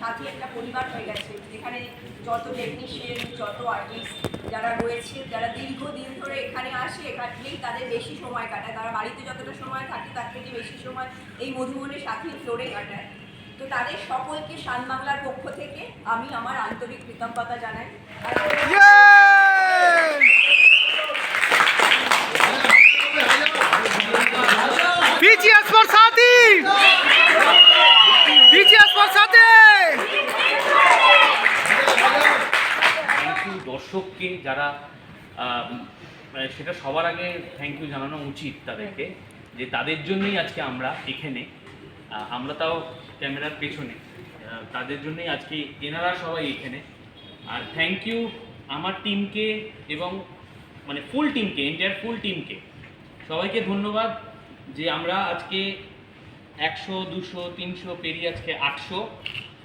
সাথী একটা পরিবার হয়ে গেছে। যেখানে যত টেকনিশিয়ান যত আর্টিস্ট যারা রয়েছে যারা দীর্ঘদিন ধরে এখানে আসে এখানেই তাদের বেশি সময় কাটায়। তারা বাড়িতে যতটা সময় থাকে তার থেকে বেশি সময় এই মধুবনের সাথীর ফ্লোরে কাটায়। তো তাদের সকলকে শান বাংলার পক্ষ থেকে আমি আমার আন্তরিক কৃতজ্ঞতা জানাই। আর Beaches for দর্শককে যারা মানে সেটা সবার আগে থ্যাংক ইউ জানানো উচিত তাদেরকে, যে তাদের জন্যই আজকে আমরা এখানে আমরা তাও ক্যামেরার পেছনে তাদের জন্যই আজকে এনারা সবাই এখানে। আর থ্যাংক ইউ আমার টিমকে এবং মানে ফুল টিমকে এন্টায়ার ফুল টিমকে সবাইকে ধন্যবাদ যে আমরা আজকে একশো, দুশো, তিনশো, পেরিয়ে আজকে আটশো,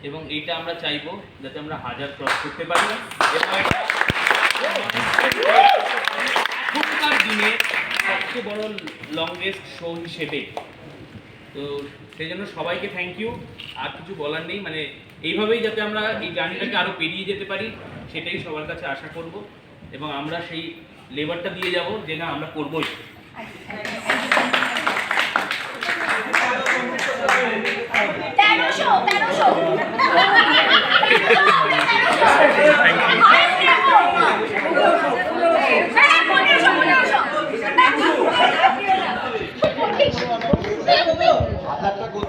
এবং এইটা আমরা চাইব যাতে আমরা হাজার ক্রস করতে পারি। এখনকার দিনে সবচেয়ে বড় লংগেস্ট শো হিসেবে। তো সেই জন্য সবাইকে থ্যাংক ইউ আর কিছু বলার নেই মানে এইভাবেই যাতে আমরা এই জার্নিটাকে আরও পেরিয়ে যেতে পারি, সেটাই সবার কাছে আশা করব। এবং আমরা সেই লেবারটা দিয়ে যাব যে না, আমরা করবোই।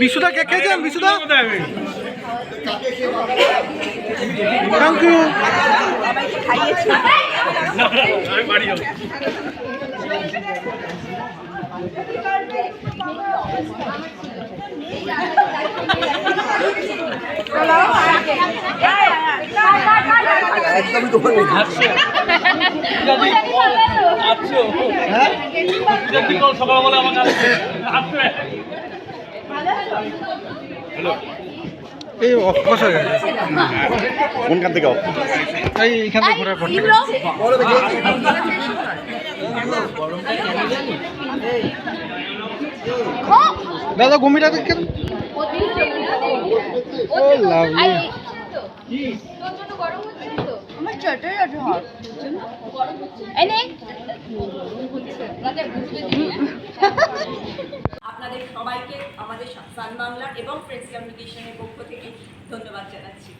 বিশুদা কে খেয়েছেন বিশুদা? থ্যাংক ইউ সবাইকে খাইয়েছি এই অফ হয়ে কোনখান থেকে? এই এইখান থেকে ঘোরার পর দাদা গমিটা দেখে lovely. আমার চটে চটে হয় এনে আপনাদের সবাইকে আমাদের সান বাংলা এবং ফ্রেন্ডস কমিউনিকেশনের পক্ষ থেকে ধন্যবাদ জানাচ্ছি।